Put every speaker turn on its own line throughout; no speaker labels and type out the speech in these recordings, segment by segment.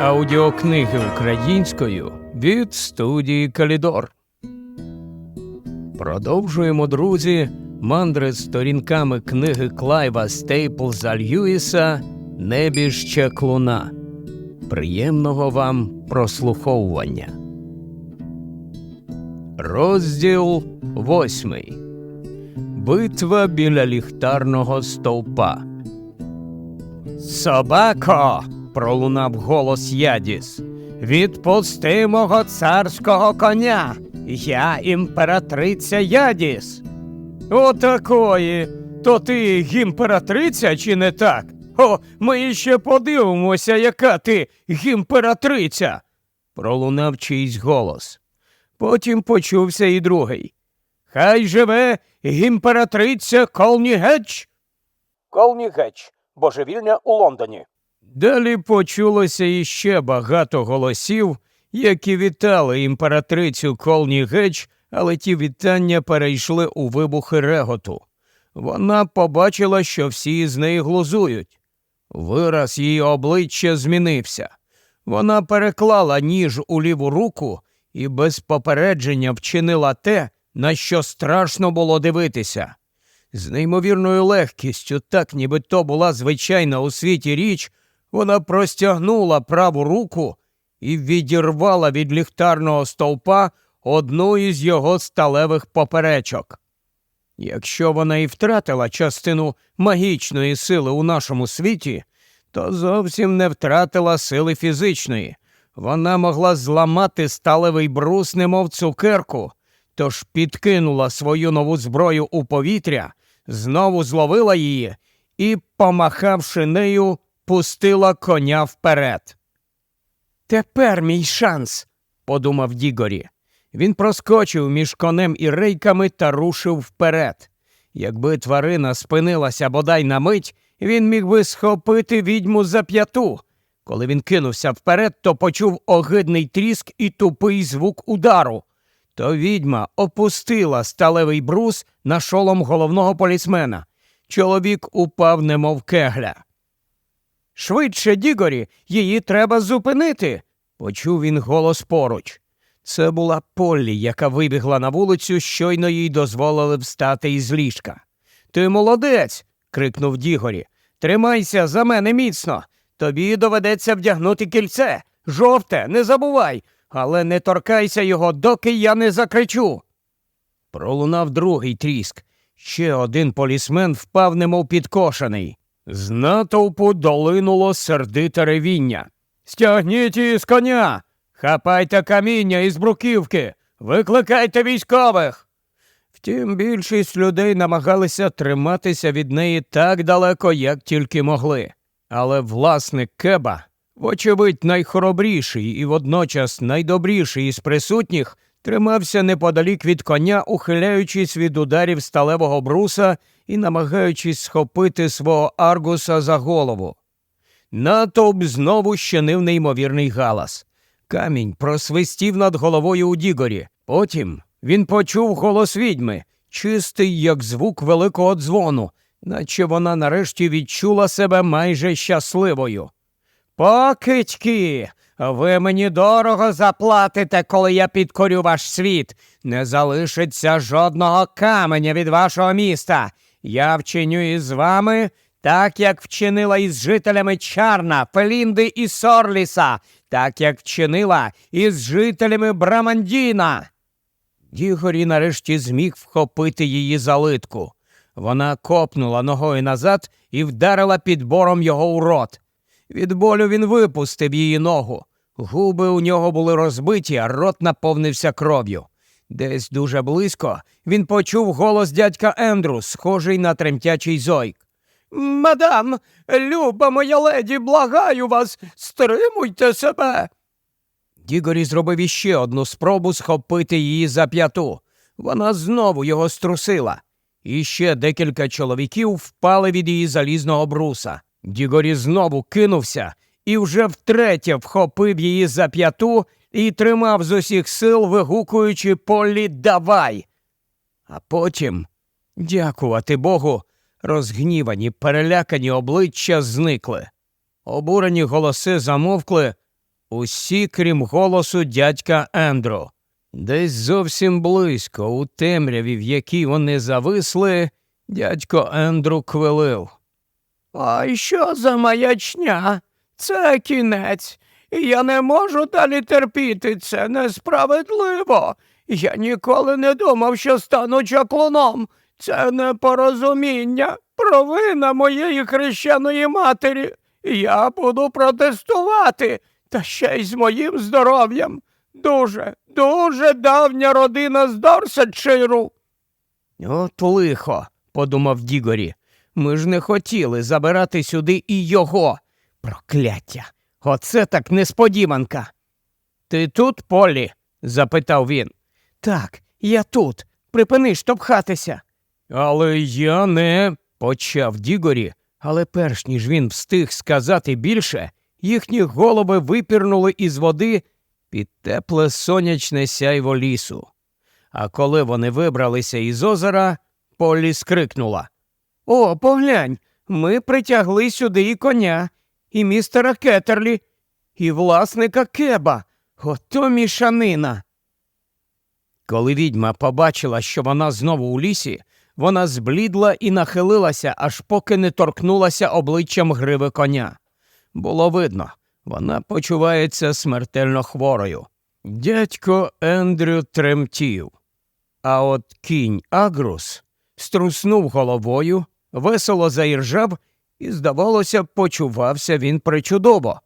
Аудіокниги українською від студії Калідор. Продовжуємо, друзі, мандри сторінками книги Клайва Стейплза Льюіса Небіжче клуна. Приємного вам прослуховування. Розділ восьмий. Битва біля ліхтарного стовпа. Собако. Пролунав голос Ядіс. Відпусти мого царського коня. Я імператриця Ядіс. Отакої. То ти гімператриця чи не так? О, ми ще подивимося, яка ти гімператриця. пролунав чийсь голос. Потім почувся і другий. Хай живе гімператриця Колнігеч. Колнігеч, божевільня у Лондоні. Далі почулося іще багато голосів, які вітали імператрицю Колнігеч, але ті вітання перейшли у вибухи реготу. Вона побачила, що всі з неї глузують. Вираз її обличчя змінився. Вона переклала ніж у ліву руку і без попередження вчинила те, на що страшно було дивитися. З неймовірною легкістю, так ніби то була звичайна у світі річ, вона простягнула праву руку і відірвала від ліхтарного стовпа одну із його сталевих поперечок. Якщо вона і втратила частину магічної сили у нашому світі, то зовсім не втратила сили фізичної. Вона могла зламати сталевий брус, немов цукерку, тож підкинула свою нову зброю у повітря, знову зловила її і, помахавши нею, пустила коня вперед. Тепер мій шанс, подумав Дігорі. Він проскочив між конем і рейками та рушив вперед. Якби тварина спинилася бодай на мить, він міг би схопити відьму за п'яту. Коли він кинувся вперед, то почув огидний тріск і тупий звук удару. То відьма опустила сталевий брус на шолом головного полісмена. Чоловік упав, немов кегля. Швидше, Дігорі, її треба зупинити. почув він голос поруч. Це була Поллі, яка вибігла на вулицю, щойно їй дозволили встати із ліжка. Ти молодець. крикнув Дігорі. Тримайся за мене міцно. Тобі доведеться вдягнути кільце. Жовте, не забувай, але не торкайся його, доки я не закричу. Пролунав другий тріск. Ще один полісмен впав, немов підкошений. З натовпу долинуло сердите ревіння. Стягніть її з коня, хапайте каміння із бруківки, викликайте військових. Втім, більшість людей намагалися триматися від неї так далеко, як тільки могли. Але власник Кеба, вочевидь, найхоробріший і водночас найдобріший із присутніх, тримався неподалік від коня, ухиляючись від ударів сталевого бруса і намагаючись схопити свого аргуса за голову. Натовп знову щинив неймовірний галас. Камінь просвистів над головою у Дігорі. Потім він почув голос відьми, чистий, як звук великого дзвону, наче вона нарешті відчула себе майже щасливою. Покидьки, ви мені дорого заплатите, коли я підкорю ваш світ. Не залишиться жодного каменя від вашого міста. Я вчиню із вами так, як вчинила із жителями Чарна, Фелінди і Сорліса, так як вчинила із жителями Брамандіна. Дігорі нарешті зміг вхопити її залитку. Вона копнула ногою назад і вдарила підбором його у рот. Від болю він випустив її ногу. Губи у нього були розбиті, а рот наповнився кров'ю. Десь дуже близько він почув голос дядька Ендру, схожий на тремтячий зойк. Мадам, люба моя леді, благаю вас, стримуйте себе. Дігорі зробив іще одну спробу схопити її за п'яту. Вона знову його струсила. І ще декілька чоловіків впали від її залізного бруса. Дігорі знову кинувся і вже втретє вхопив її за п'яту і тримав з усіх сил, вигукуючи Полі давай. А потім, дякувати Богу, розгнівані, перелякані обличчя зникли. Обурені голоси замовкли, усі, крім голосу дядька Ендру. Десь зовсім близько, у темряві, в якій вони зависли, дядько Ендру квилив. А що за маячня? Це кінець. Я не можу далі терпіти, це несправедливо. Я ніколи не думав, що стану чаклуном. Це непорозуміння, провина моєї хрещеної матері. Я буду протестувати, та ще й з моїм здоров'ям. Дуже, дуже давня родина з Дорсетширу. От лихо, подумав Дігорі. Ми ж не хотіли забирати сюди і його. Прокляття. Оце так несподіванка. Ти тут, Полі? запитав він. Так, я тут. Припини штовхатися. Але я не. почав Дігорі, але перш ніж він встиг сказати більше, їхні голови випірнули із води під тепле сонячне сяйво лісу. А коли вони вибралися із озера, Полі скрикнула. О, поглянь, ми притягли сюди і коня, і містера Кетерлі, і власника кеба. Ото мішанина. Коли відьма побачила, що вона знову у лісі, вона зблідла і нахилилася, аж поки не торкнулася обличчям гриви коня. Було видно, вона почувається смертельно хворою. Дядько Ендрю тремтів. А от кінь Агрус струснув головою, весело заіржав, і, здавалося, почувався він причудово.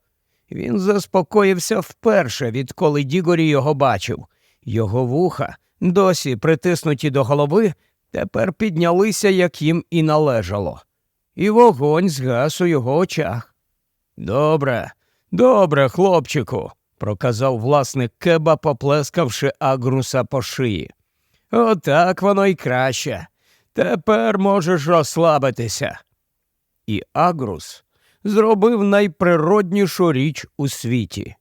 Він заспокоївся вперше, відколи Дігорі його бачив. Його вуха, досі притиснуті до голови, тепер піднялися, як їм і належало. І вогонь згас у його очах. Добре, добре, хлопчику, проказав власник кеба, поплескавши Агруса по шиї. Отак воно й краще. Тепер можеш розслабитися. І Агрус зробив найприроднішу річ у світі.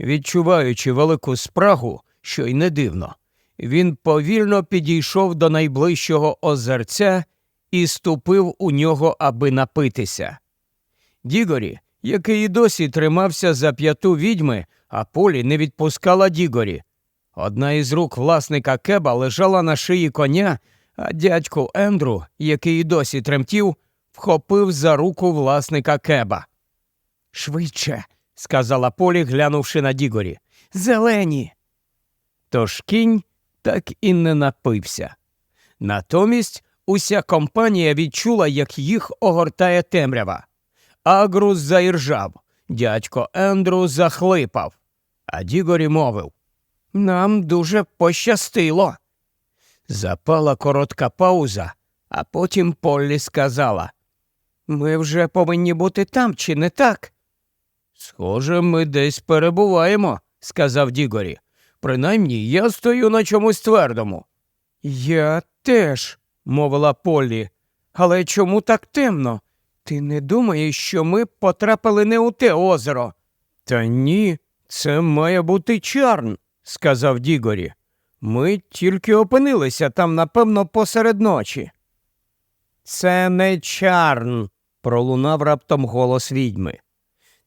Відчуваючи велику спрагу, що й не дивно, він повільно підійшов до найближчого озерця і ступив у нього, аби напитися. Дігорі, який і досі тримався за п'яту відьми, а полі не відпускала Дігорі. Одна із рук власника кеба лежала на шиї коня, а дядько Ендру, який досі тремтів, вхопив за руку власника кеба. Швидше, сказала Полі, глянувши на Дігорі. Зелені. Тож кінь так і не напився. Натомість уся компанія відчула, як їх огортає темрява. Агрус заіржав, дядько Ендру захлипав, а Дігорі мовив Нам дуже пощастило. Запала коротка пауза, а потім Поллі сказала Ми вже повинні бути там, чи не так? Схоже, ми десь перебуваємо, сказав Дігорі. Принаймні я стою на чомусь твердому. Я теж, мовила Поллі. Але чому так темно? Ти не думаєш, що ми потрапили не у те озеро? Та ні, це має бути чарн, сказав Дігорі. Ми тільки опинилися там, напевно, посеред ночі. Це не чарн, пролунав раптом голос відьми.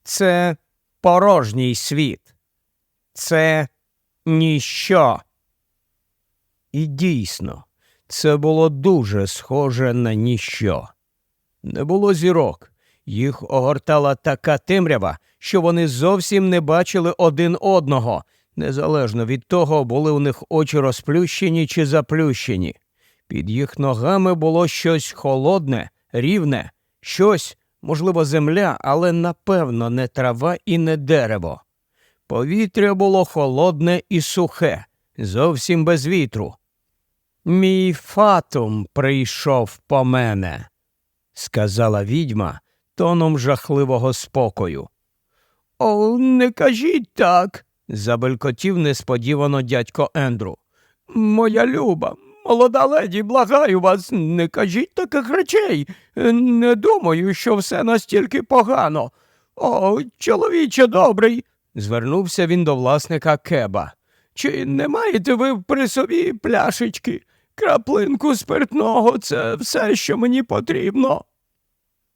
Це порожній світ. Це ніщо. І дійсно, це було дуже схоже на ніщо. Не було зірок. Їх огортала така темрява, що вони зовсім не бачили один одного, незалежно від того, були у них очі розплющені чи заплющені. Під їх ногами було щось холодне, рівне, щось, можливо, земля, але напевно не трава і не дерево. Повітря було холодне і сухе, зовсім без вітру. Мій фатум прийшов по мене, сказала відьма тоном жахливого спокою. О, не кажіть так, забелькотів несподівано дядько Ендру. Моя люба, молода леді, благаю вас, не кажіть таких речей. Не думаю, що все настільки погано. О, чоловіче добрий, звернувся він до власника кеба. Чи не маєте ви при собі пляшечки? Краплинку спиртного це все, що мені потрібно.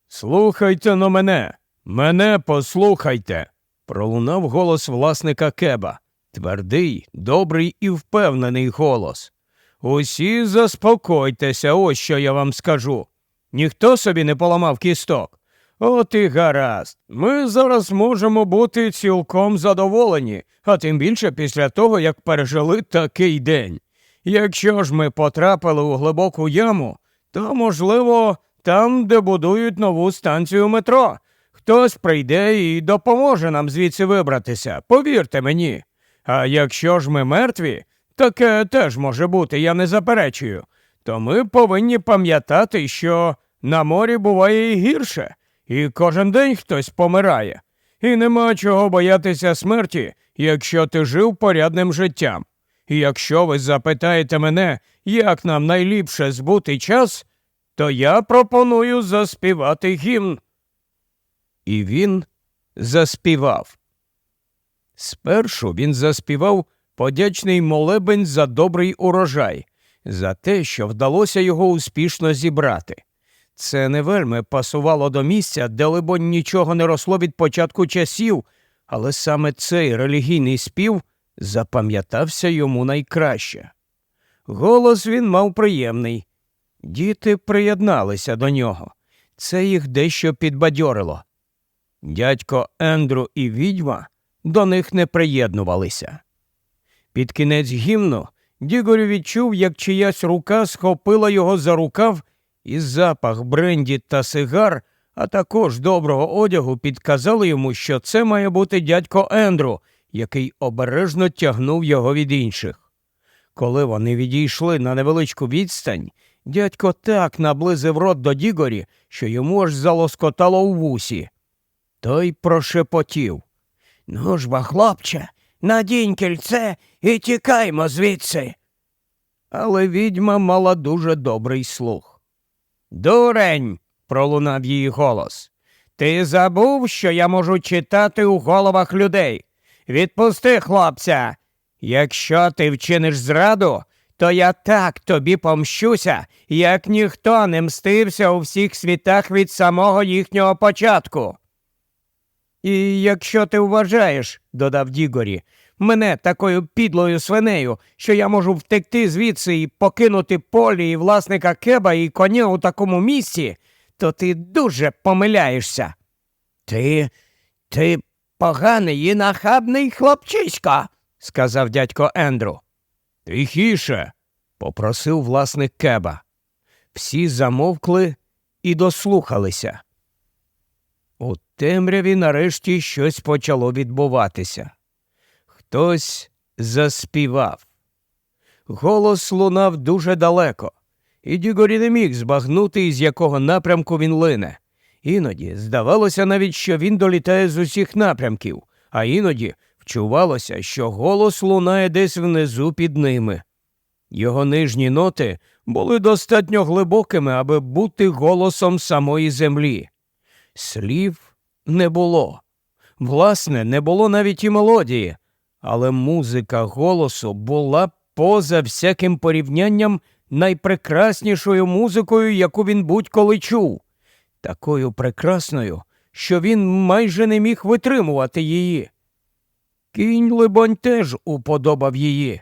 Слухайте на мене, мене послухайте, Пролунав голос власника кеба. Твердий, добрий і впевнений голос. Усі заспокойтеся, ось що я вам скажу. Ніхто собі не поламав кісток. От і гаразд. Ми зараз можемо бути цілком задоволені, а тим більше після того, як пережили такий день. Якщо ж ми потрапили у глибоку яму, то, можливо, там, де будують нову станцію метро, хтось прийде і допоможе нам звідси вибратися, повірте мені. А якщо ж ми мертві, таке теж може бути, я не заперечую, то ми повинні пам'ятати, що на морі буває і гірше, і кожен день хтось помирає. І нема чого боятися смерті, якщо ти жив порядним життям. І якщо ви запитаєте мене, як нам найліпше збути час, то я пропоную заспівати гімн. І він заспівав. Спершу він заспівав подячний молебень за добрий урожай, за те, що вдалося його успішно зібрати. Це не вельми пасувало до місця, де, либонь, нічого не росло від початку часів, але саме цей релігійний спів запам'ятався йому найкраще. Голос він мав приємний. Діти приєдналися до нього. Це їх дещо підбадьорило. Дядько Ендру і відьма до них не приєднувалися. Під кінець гімну Дігорю відчув, як чиясь рука схопила його за рукав, і запах бренді та сигар, а також доброго одягу підказали йому, що це має бути дядько Ендру, який обережно тягнув його від інших. Коли вони відійшли на невеличку відстань, дядько так наблизив рот до Дігорі, що йому аж залоскотало у вусі. Той прошепотів. Ну ж хлопче, надінь кільце і тікаймо звідси. Але відьма мала дуже добрий слух. Дурень. пролунав її голос. Ти забув, що я можу читати у головах людей. Відпусти, хлопця. Якщо ти вчиниш зраду, то я так тобі помщуся, як ніхто не мстився у всіх світах від самого їхнього початку. І якщо ти вважаєш, додав Дігорі, мене такою підлою свинею, що я можу втекти звідси і покинути полі і власника кеба і коня у такому місці, то ти дуже помиляєшся. Ти, ти поганий і нахабний хлопчисько, сказав дядько Ендру. Тихіше, попросив власник кеба. Всі замовкли і дослухалися. Темряві нарешті щось почало відбуватися. Хтось заспівав. Голос лунав дуже далеко, і Дігорі не міг збагнути, із якого напрямку він лине. Іноді здавалося навіть, що він долітає з усіх напрямків, а іноді вчувалося, що голос лунає десь внизу під ними. Його нижні ноти були достатньо глибокими, аби бути голосом самої землі. Слів не було. Власне, не було навіть і мелодії, але музика голосу була поза всяким порівнянням найпрекраснішою музикою, яку він будь-коли чув, такою прекрасною, що він майже не міг витримувати її. Кінь, либонь, теж уподобав її.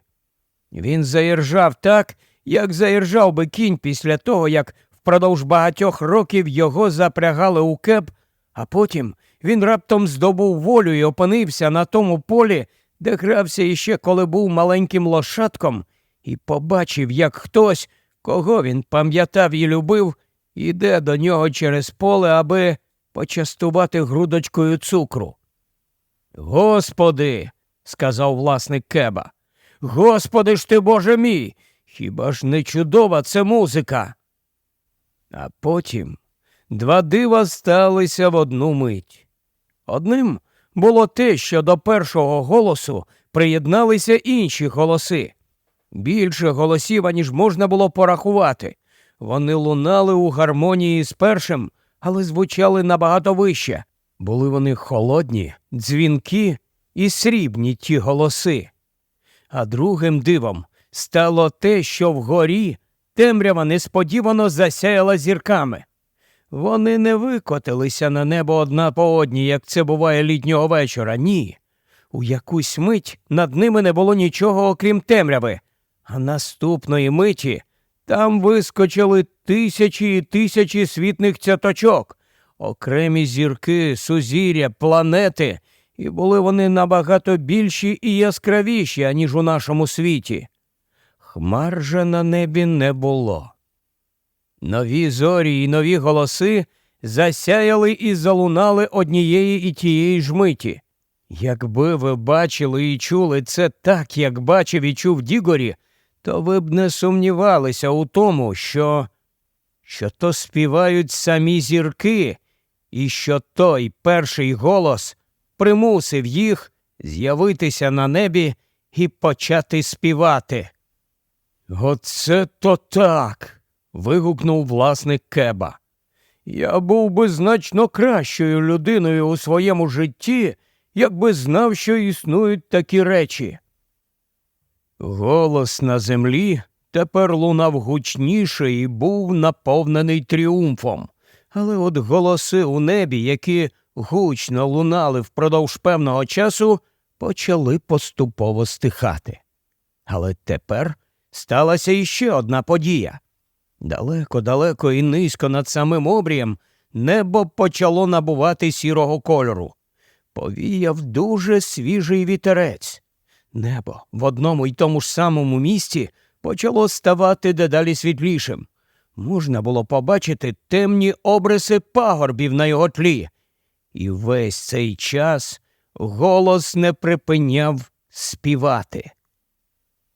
Він заіржав так, як заіржав би кінь після того, як впродовж багатьох років його запрягали у кеп, а потім він раптом здобув волю і опинився на тому полі, де грався іще коли був маленьким лошадком, і побачив, як хтось, кого він пам'ятав і любив, іде до нього через поле, аби почастувати грудочкою цукру. Господи, сказав власник кеба. Господи ж ти, Боже мій, хіба ж не чудова це музика? А потім два дива сталися в одну мить. Одним було те, що до першого голосу приєдналися інші голоси. Більше голосів, аніж можна було порахувати. Вони лунали у гармонії з першим, але звучали набагато вище. Були вони холодні, дзвінкі і срібні ті голоси. А другим дивом стало те, що вгорі темрява несподівано засяяла зірками. Вони не викотилися на небо одна по одній, як це буває літнього вечора. Ні. У якусь мить над ними не було нічого, окрім темряви, а наступної миті там вискочили тисячі і тисячі світних цяточок, окремі зірки, сузір'я, планети, і були вони набагато більші і яскравіші, аніж у нашому світі. Хмар же на небі не було. Нові зорі і нові голоси засяяли і залунали однієї і тієї ж миті. Якби ви бачили і чули це так, як бачив і чув Дігорі, то ви б не сумнівалися у тому, що, що то співають самі зірки, і що той перший голос примусив їх з'явитися на небі і почати співати. Оце то так. Вигукнув власник Кеба. Я був би значно кращою людиною у своєму житті, якби знав, що існують такі речі. Голос на землі тепер лунав гучніше і був наповнений тріумфом. Але от голоси у небі, які гучно лунали впродовж певного часу, почали поступово стихати. Але тепер сталася іще одна подія. Далеко-далеко і низько над самим обрієм небо почало набувати сірого кольору. Повіяв дуже свіжий вітерець. Небо в одному й тому ж самому місці почало ставати дедалі світлішим. Можна було побачити темні обриси пагорбів на його тлі. І весь цей час голос не припиняв співати.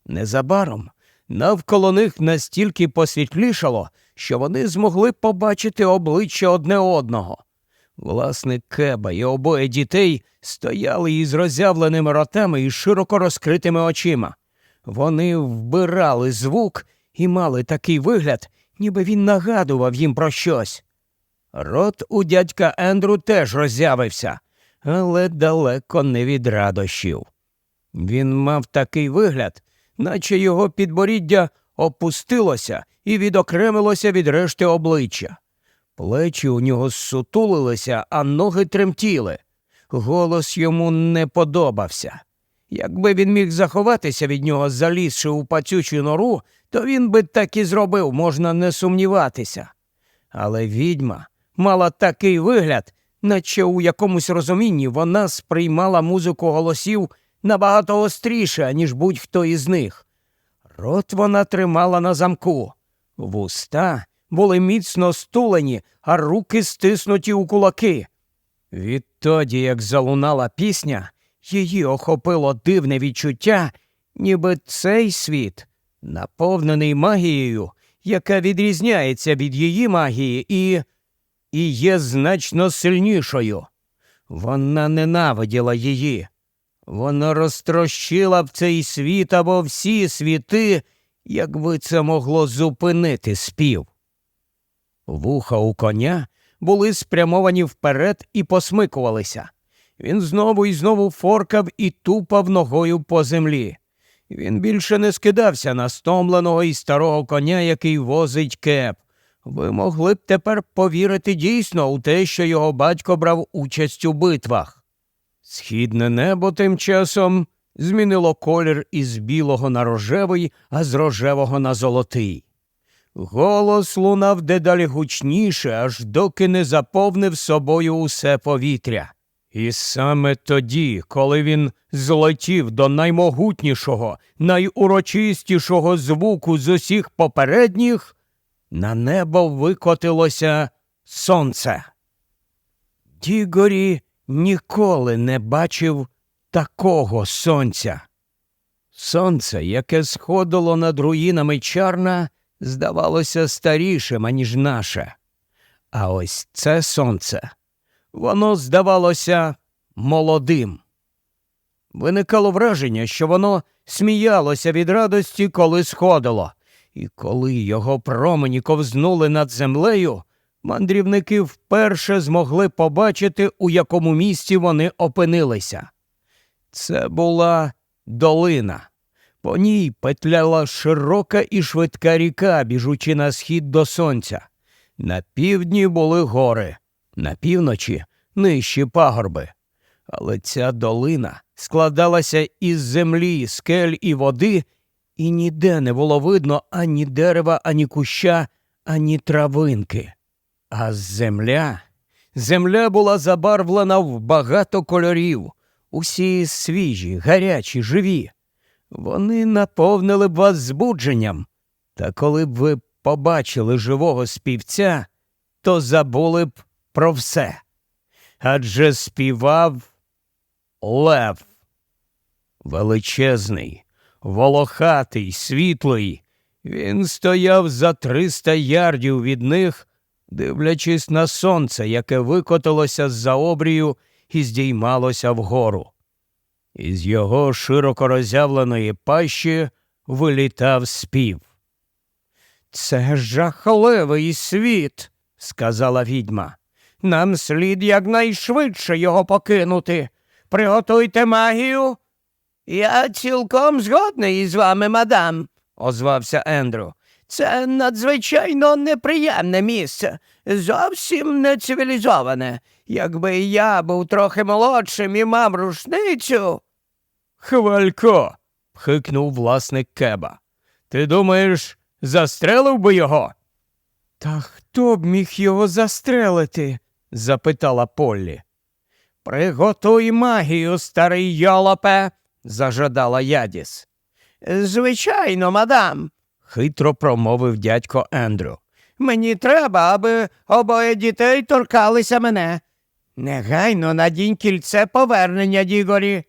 Незабаром навколо них настільки посвітлішало, що вони змогли побачити обличчя одне одного. Власник Кеба і обоє дітей стояли із роззявленими ротами і широко розкритими очима. Вони вбирали звук і мали такий вигляд, ніби він нагадував їм про щось. Рот у дядька Ендру теж роззявився, але далеко не від радощів. Він мав такий вигляд, наче його підборіддя опустилося і відокремилося від решти обличчя. Плечі у нього зсутулилися, а ноги тремтіли. Голос йому не подобався. Якби він міг заховатися від нього, залізши у пацючу нору, то він би так і зробив, можна не сумніватися. Але відьма мала такий вигляд, наче у якомусь розумінні вона сприймала музику голосів набагато остріше, ніж будь-хто із них. Рот вона тримала на замку, вуста були міцно стулені, а руки стиснуті у кулаки. Відтоді, як залунала пісня, її охопило дивне відчуття, ніби цей світ, наповнений магією, яка відрізняється від її магії і, і є значно сильнішою. Вона ненавиділа її. Вона розтрощила б цей світ або всі світи, якби це могло зупинити спів. Вуха у коня були спрямовані вперед і посмикувалися. Він знову і знову форкав і тупав ногою по землі. Він більше не скидався на стомленого і старого коня, який возить кеп. Ви могли б тепер повірити дійсно у те, що його батько брав участь у битвах. Східне небо тим часом змінило колір із білого на рожевий, а з рожевого на золотий. Голос лунав дедалі гучніше, аж доки не заповнив собою усе повітря. І саме тоді, коли він злетів до наймогутнішого, найурочистішого звуку з усіх попередніх, на небо викотилося сонце. Дігорі ніколи не бачив такого сонця. Сонце, яке сходило над руїнами чарна, здавалося старішим, аніж наше. А ось це сонце, воно здавалося молодим. Виникало враження, що воно сміялося від радості, коли сходило, і коли його промені ковзнули над землею, мандрівники вперше змогли побачити, у якому місці вони опинилися. Це була долина. По ній петляла широка і швидка ріка, біжучи на схід до сонця. На півдні були гори, на півночі нижчі пагорби. Але ця долина складалася із землі, скель і води, і ніде не було видно ані дерева, ані куща, ані травинки. А земля, земля була забарвлена в багато кольорів, усі свіжі, гарячі, живі. Вони наповнили б вас збудженням. Та коли б ви побачили живого співця, то забули б про все. Адже співав лев. Величезний, волохатий, світлий. Він стояв за триста ярдів від них, дивлячись на сонце, яке викотилося з-за обрію і здіймалося вгору. Із його широко роззявленої пащі вилітав спів. Це жахливий світ, сказала відьма. Нам слід якнайшвидше його покинути. Приготуйте магію. Я цілком згодний із вами, мадам, озвався Ендрю. Це надзвичайно неприємне місце, зовсім не цивілізоване. Якби я був трохи молодшим і мав рушницю. Хвалько. пхикнув власник кеба. Ти думаєш, застрелив би його? Та хто б міг його застрелити? запитала Поллі. Приготуй магію, старий йолопе, зажадала Ядіс. Звичайно, мадам, хитро промовив дядько Ендрю. Мені треба, аби обоє дітей торкалися мене. Негайно надінь кільце повернення, Дігорі.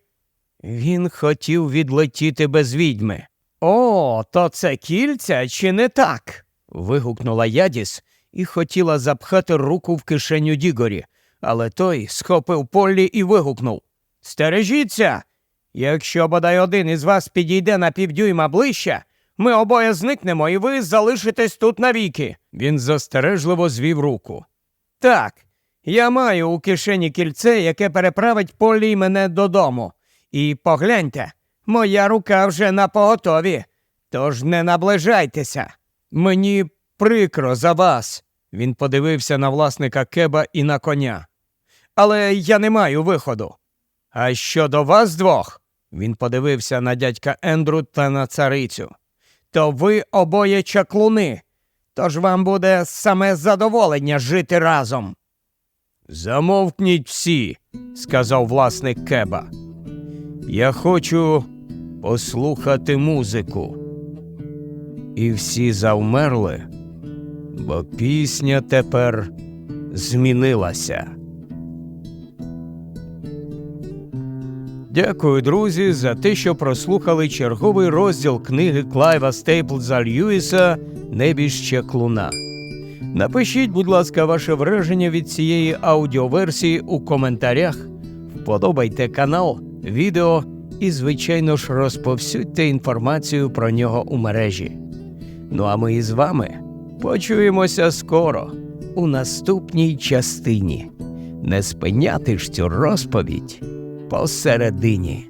Він хотів відлетіти без відьми. О, то це кільця чи не так? вигукнула Ядіс і хотіла запхати руку в кишеню Дігорі, але той схопив Поллі і вигукнув Стережіться! Якщо бодай один із вас підійде на півдюйма ближче, ми обоє зникнемо, і ви залишитесь тут навіки. Він застережливо звів руку. Так, я маю у кишені кільце, яке переправить Поллі й мене додому. І погляньте, моя рука вже на поготові. Тож не наближайтеся. Мені прикро за вас. Він подивився на власника кеба і на коня. Але я не маю виходу. А щодо вас двох, він подивився на дядька Ендру та на царицю. То ви обоє чаклуни, тож вам буде саме задоволення жити разом. Замовкніть всі, сказав власник кеба. Я хочу послухати музику. І всі завмерли, бо пісня тепер змінилася. Дякую, друзі, за те, що прослухали черговий розділ книги Клайва Стейплза Льюіса Небіжче клуна. Напишіть, будь ласка, ваше враження від цієї аудіоверсії у коментарях. Вподобайте канал, відео і, звичайно ж, розповсюдьте інформацію про нього у мережі. Ну а ми із вами почуємося скоро у наступній частині. Не спиняти ж цю розповідь посередині.